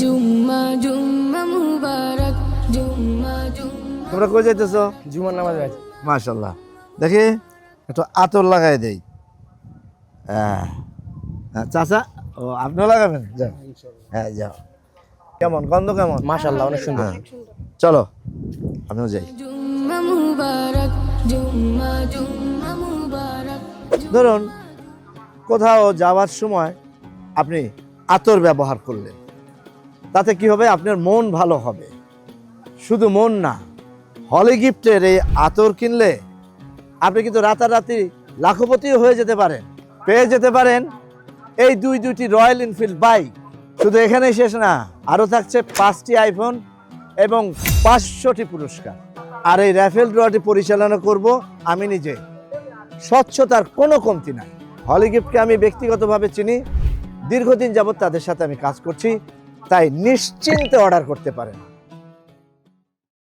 জুম্মা জুম্মা মুবারক জুম্মা জুম্মা। তোমরা কই যাইতেছো? জুমার নামাজ আছে। মাশাল্লাহ দেখি একটু আতর লাগাই দেই। হ্যাঁ। হ্যাঁ, চাচা ও আপনিও লাগাবেন? যাও। হ্যাঁ যাও। কেমন? গন্ধ কেমন? মাশাল্লাহ অনেক সুন্দর। হ্যাঁ। চলো আমিও যাই। জুম্মা মুবারক জুম্মা জুম্মা মুবারক ধরুন কোথাও যাওয়ার সময় আপনি আতর ব্যবহার করলেন। তাতে কি হবে? আপনার মন ভালো হবে। শুধু মন না, হলি গিফটের এই আতর কিনলে আপনি কিন্তু রাতারাতি লাখপতিও হয়ে যেতে পারেন, পেয়ে যেতে পারেন এই দুই দুইটি রয়্যাল এনফিল্ড বাইক। শুধু এখানেই শেষ না, আরও থাকছে পাঁচটি আইফোন এবং পাঁচশোটি পুরস্কার। আর এই র্যাফেল ড্রটি পরিচালনা করব আমি নিজে। স্বচ্ছতার কোনো কমতি নাই। হলি গিফটকে আমি ব্যক্তিগতভাবে চিনি। দীর্ঘদিন যাবৎ তাদের সাথে আমি কাজ করছি। তাই নিশ্চিন্তে অর্ডার করতে পারেন।